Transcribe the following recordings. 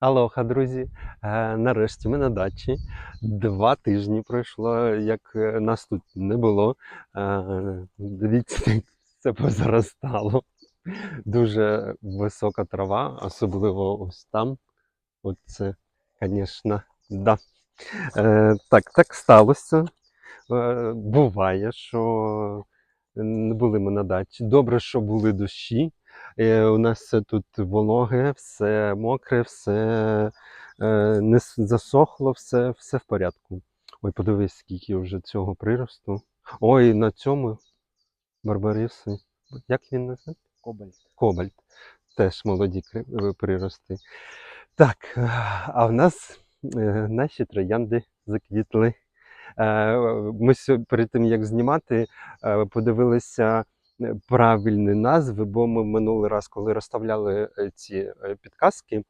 Алоха, друзі. Е, нарешті ми на дачі. Два тижні пройшло, як е, нас тут не було. Е, дивіться, це позаростало. Дуже висока трава, особливо ось там. Оце, звісно, да. Так, так сталося. Буває, що не були ми на дачі. Добре, що були дощі. Е, у нас все тут вологе, все мокре, все е, не засохло, все, все в порядку. Ой, подивись, скільки вже цього приросту. Ой, на цьому барбариси. Як він називається? Кобальт. Кобальт. Теж молоді е, прирости. Так, а в нас наші троянди заквітли. Ми перед тим, як знімати, подивилися правильні назви, бо ми минулий раз, коли розставляли е, ці е, підказки,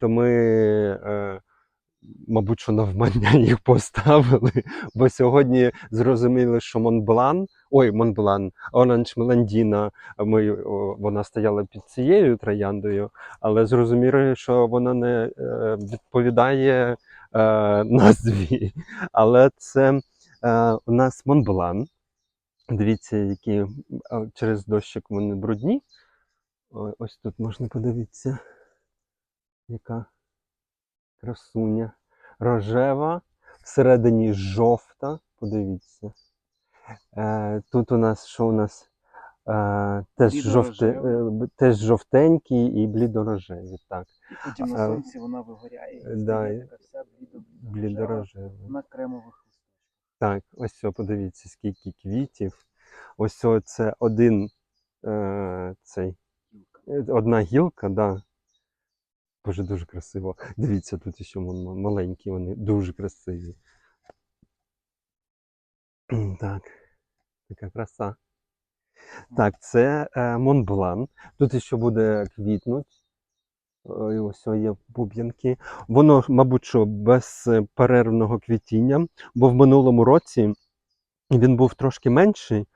то ми, е, мабуть, що навмання їх поставили. Бо сьогодні зрозуміли, що Монблан, ой, Монблан, Оранж Меландіна, ми, вона стояла під цією трояндою, але зрозуміли, що вона не е, відповідає е, назві. Але це е, у нас Монблан. Дивіться, які через дощик вони брудні. Ось тут можна подивитися, яка красуня. Рожева, всередині жовта. Подивіться. Е, тут у нас що у нас? Е, теж, жовте, е, теж жовтенькі і блідорожеві. Так, І потім на сонці вона вигоряє. да, і- вся блідо блідорожеві. на кремових. Так, ось все, подивіться, скільки квітів. Ось це один е, цей, е, одна гілка, да. Боже, дуже красиво. Дивіться, тут ще маленькі, вони дуже красиві. Так, така краса. Так, це е, Монблан. Тут ще буде квітнуть. Ой, Ось є буб'янки. Воно, мабуть, що без е, перервного квітіння, бо в минулому році він був трошки менший,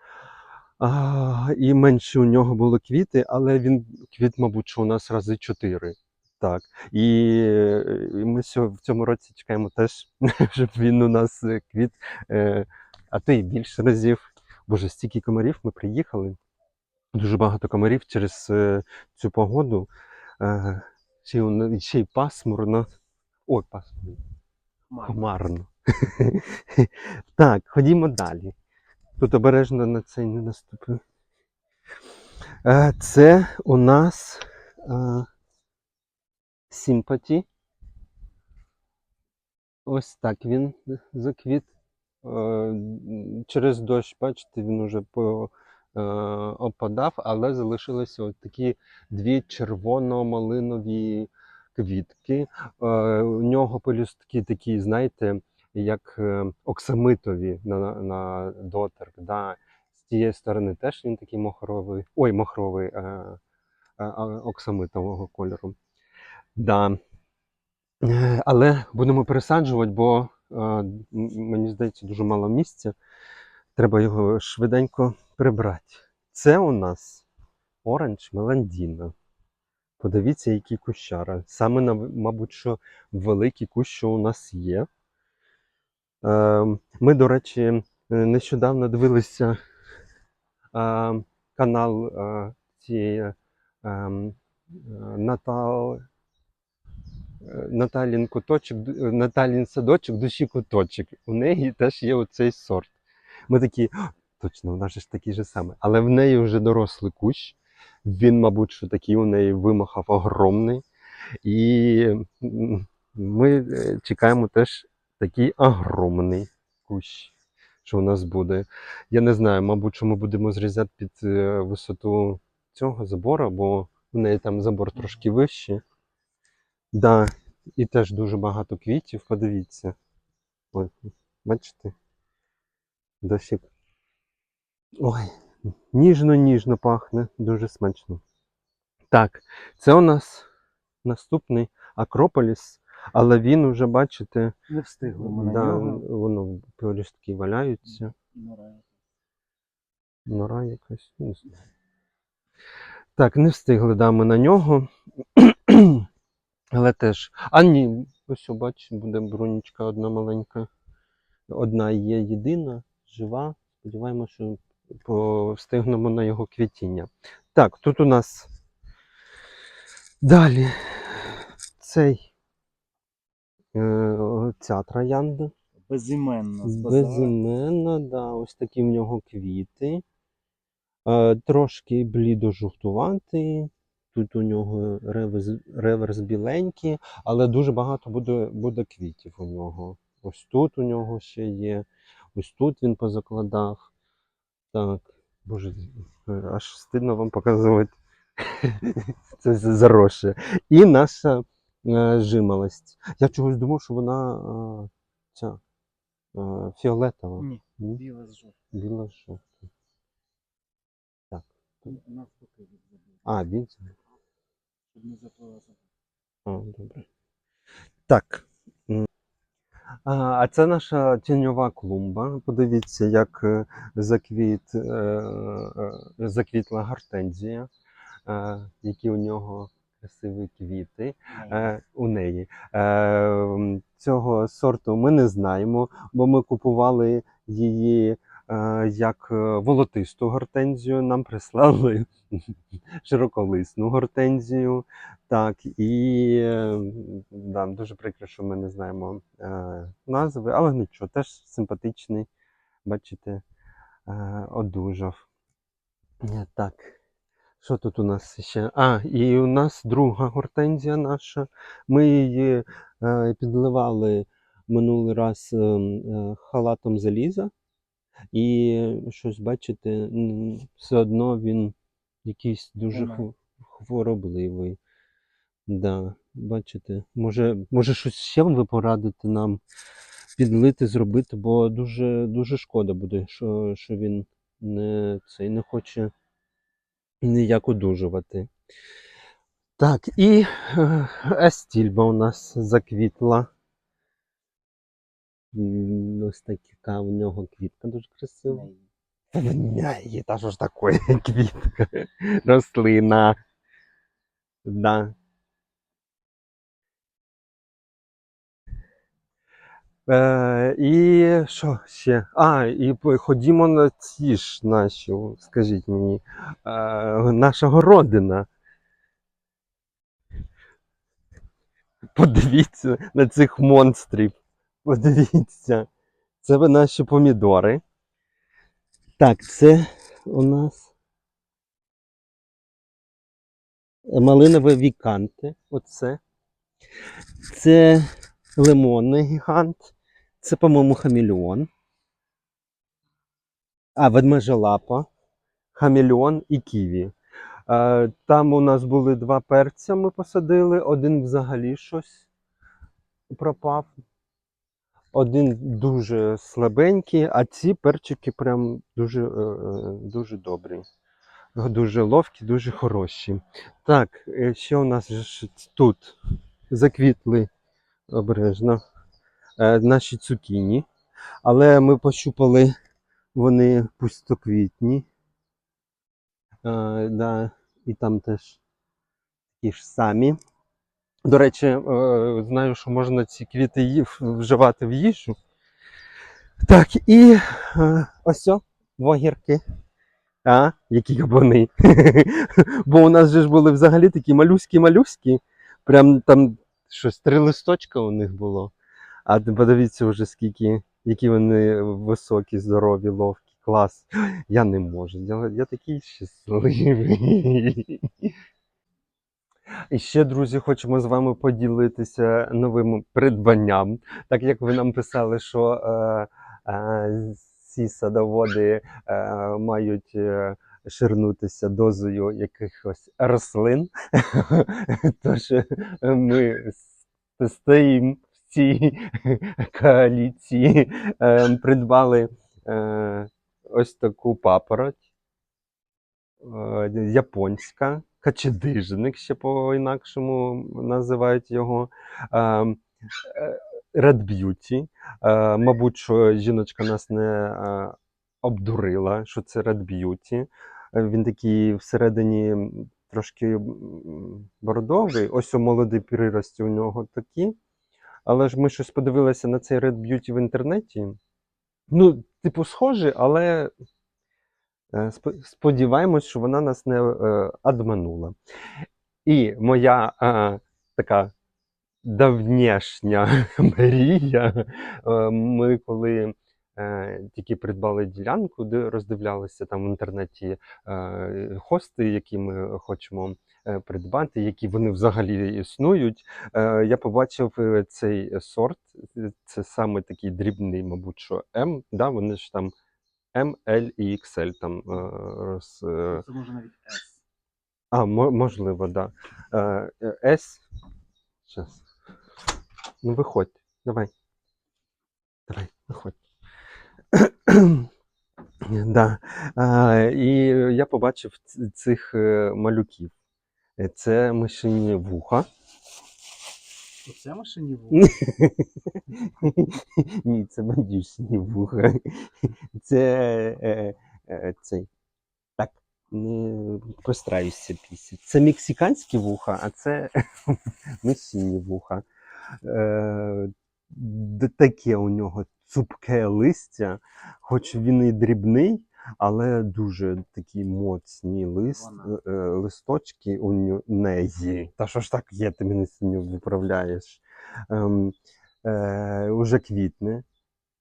а, і менше у нього було квіти, але він квіт, мабуть, що у нас рази чотири. Так. І, е, і ми в цьому році чекаємо теж, щоб він у нас е, квіт, е, а то і більше разів. Боже, стільки комарів ми приїхали. Дуже багато комарів через е, цю погоду. Ще, й ще й пасмурно. Ой, пасмурно. Хмарно. Хмарно. так, ходімо далі. Тут обережно на цей не наступив. Е, Це у нас е, Сімпаті. Ось так він заквіт. Е, Через дощ, бачите, він уже по, опадав, але залишилися от такі дві червоно-малинові квітки. Е, у нього пелюстки такі, знаєте, як е, оксамитові на, на доторк. Да. З тієї сторони теж він такий мохровий, ой, мохровий, е, е, е, оксамитового кольору. Да. Е, Але будемо пересаджувати, бо е, мені здається, дуже мало місця. Треба його швиденько прибрати. Це у нас оранж Меландіна. Подивіться, який кущара. Саме, мабуть, що великий кущ, що у нас є. Е, Ми, до речі, е, нещодавно дивилися е, канал е, цієї ем, Натал. Наталін куточок, Наталін садочок, душі куточок. У неї теж є оцей сорт. Ми такі, «А, точно, вона ж такий же самий. Але в неї вже дорослий кущ. Він, мабуть, що такий у неї вимахав огромний. І ми е, чекаємо теж такий огромний кущ, що у нас буде. Я не знаю, мабуть, що ми будемо зрізати під е, висоту цього забору, бо у неї там забор трошки вищий. Да, і теж дуже багато квітів, подивіться. Ой, бачите? Дощик. Ой, ніжно-ніжно пахне, дуже смачно. Так, це у нас наступний Акрополіс, але він уже, бачите, Не встигли ми на да, нього. воно пелюстки валяються. Нора. Нора якась. Не знаю. Так, не встигли да, ми на нього. Але теж. А ні, ось бач, буде брунічка одна маленька. Одна є єдина, жива. Сподіваємося, що встигнемо на його квітіння. Так, тут у нас далі цей, е, ця троянда. Безіменна. Безіменна, да, ось такі в нього квіти. Е, трошки блідо-жовтуватий. Тут у нього реверс, реверс біленький, але дуже багато буде, буде квітів у нього. Ось тут у нього ще є. Ось тут він позакладав. Так, боже, аж стидно вам показувати. Це з- заросше. І наша е, жимолость. Я чогось думав, що вона е, ця е, фіолетова. Ні, Ні? біле з жовтим. Біла жовта. Так. Навпаки від забув. А, він. Щоб не заплила. А, добре. Так. А, це наша тіньова клумба. Подивіться, як е, заквіт, е, е, заквітла гортензія, які у нього красиві квіти. у неї. Цього сорту ми не знаємо, бо ми купували її як е, волотисту гортензію. Нам прислали широколисну гортензію. Так, і е, да, дуже прикро, що ми не знаємо е, назви, але нічого, теж симпатичний. Бачите, е, одужав. Е, Так. Що тут у нас ще? А, і у нас друга гортензія наша. Ми її е, підливали минулий раз е, е, халатом заліза. І щось, бачите, все одно він якийсь дуже хворобливий. Да, бачите, може, може щось ще ви порадите нам підлити, зробити, бо дуже, дуже шкода буде, що, що він не, цей, не хоче ніяк одужувати. Так, і е, естільба у нас заквітла. Ось така у нього квітка дуже красива. Воняє, та що ж таке квітка, рослина. Да. Е, і що ще? А, і ходімо на ці ж наші, скажіть мені, е, наша городина. Подивіться на цих монстрів. Подивіться. Це наші помідори. Так, це у нас малинове віканте. Оце. Це лимонний гігант. Це, по-моєму, хамелеон. А, ведмежа лапа, хамелеон і ківі. Там у нас були два перця, ми посадили. Один взагалі щось пропав. Один дуже слабенький, а ці перчики прям дуже, е, е, дуже добрі. Дуже ловкі, дуже хороші. Так, е, що у нас тут заквітли обережно наші цукіні. Але ми пощупали, вони пустоквітні. Да, і там теж такі ж самі. До речі, е, знаю, що можна ці квіти вживати в їжу. Так, і е, ось вогірки. А, які кабани. Бо у нас же ж були взагалі такі малюські-малюські. Прям там щось три листочка у них було. А подивіться вже скільки, які вони високі, здорові, ловкі. Клас. Я не можу. Я, я такий щасливий. І ще, друзі, хочемо з вами поділитися новим придбанням. Так як ви нам писали, що е, е, ці садоводи е, мають е, ширнутися дозою якихось рослин. Тож е, ми стоїмо в цій коаліції, е, придбали е, ось таку папороть японська, качедижник ще по-інакшому називають його. е, Red Beauty. Мабуть, що жіночка нас не обдурила, що це Red Beauty. Е, Він такий всередині трошки м, бордовий. Ось у молодий прирості у нього такі. Але ж ми щось подивилися на цей Red Beauty в інтернеті. Ну, типу, схожі, але сподіваємось, що вона нас не е, обманула. І моя е, така давнішня мрія. е, Ми коли е, тільки придбали ділянку, де роздивлялися там в інтернеті е, хости, які ми хочемо е, придбати, які вони взагалі існують. Е, Я побачив е, цей сорт. е, Це саме такий дрібний, мабуть, що М. Да, вони ж там М, L і XL там е, роз, е, Це може навіть С. а, мо- можливо, да. Е, е, С. Ну, виходь. Давай. Давай, виходь. да. е, і я побачив цих малюків. Це мишині вуха. Оце машині вуха. Ні, це бандюшні вуха. Це е, е, цей. Так, не постараюся після. Це мексиканські вуха, а це мишині вуха. Е, таке у нього цупке листя, хоч він і дрібний, але дуже такі моцні лист, е, е, листочки у неї. Та що ж так є, ти мене сьогодні виправляєш. Ем, е, уже квітне.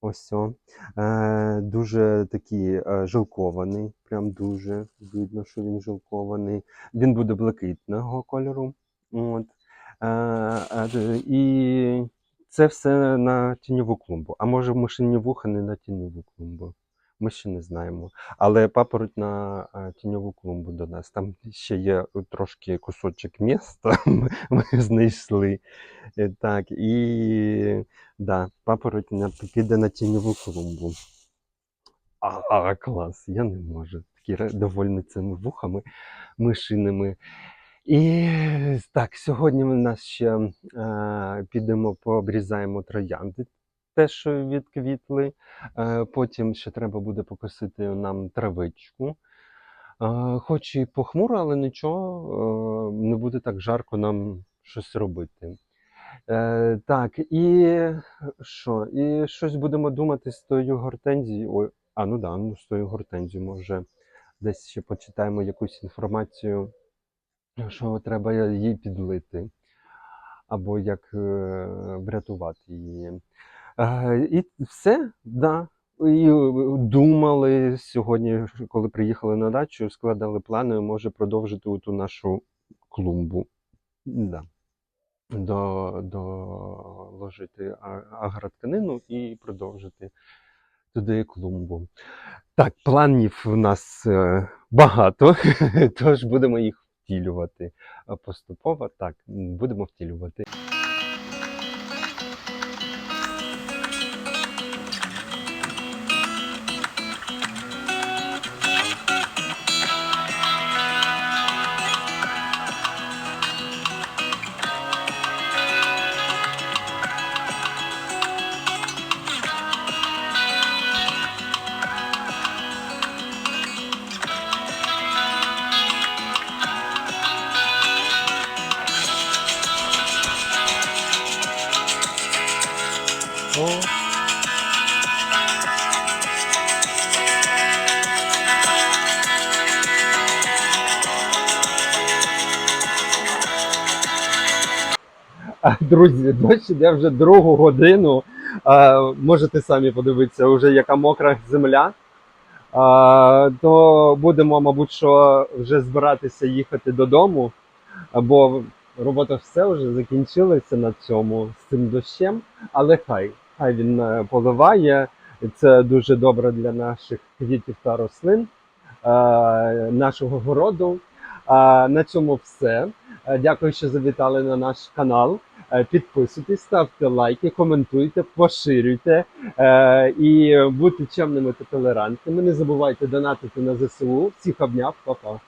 Ось о. Е, дуже такий е, жилкований, прям дуже видно, що він жилкований. Він буде блакитного кольору. От. Е, е, і це все на тіньову клумбу. А може мишині вуха не на тіньову клумбу. Ми ще не знаємо. Але папороть на е, тіньову клумбу до нас. Там ще є трошки кусочок міста, ми, ми знайшли. Е, Так, і да, папороть піде на тіньову клумбу. А, а, клас, я не можу. Такі ре- цими вухами мишиними. І так, сьогодні ми нас ще е, підемо пообрізаємо троянди, те, що відквітли. Е, потім ще треба буде покосити нам травичку. Е, хоч і похмуро, але нічого, е, не буде так жарко нам щось робити. Так, і що? І щось будемо думати з тою гортензією. А, ну да, ну з тою гортензією, може, десь ще почитаємо якусь інформацію, що треба її підлити, або як врятувати її. Е, і все, да. І е, думали сьогодні, коли приїхали на дачу, складали плани, може продовжити ту нашу клумбу. Да. До, доложити агротканину і продовжити туди клумбу. Так, планів у нас е, багато, тож будемо їх втілювати поступово. Так, будемо втілювати. О, Друзі, дощ іде вже другу годину. А, можете самі подивитися, вже яка мокра земля. А, то будемо, мабуть, що вже збиратися їхати додому, бо робота все вже закінчилася на цьому з цим дощем. Але хай, хай він е, поливає. Це дуже добре для наших квітів та рослин, е, нашого городу. На цьому все. Е, Дякую, що завітали на наш канал. Е, Підписуйтесь, ставте лайки, коментуйте, поширюйте е, і будьте чемними та толерантними. Не забувайте донатити на ЗСУ. Всіх обняв, па-па.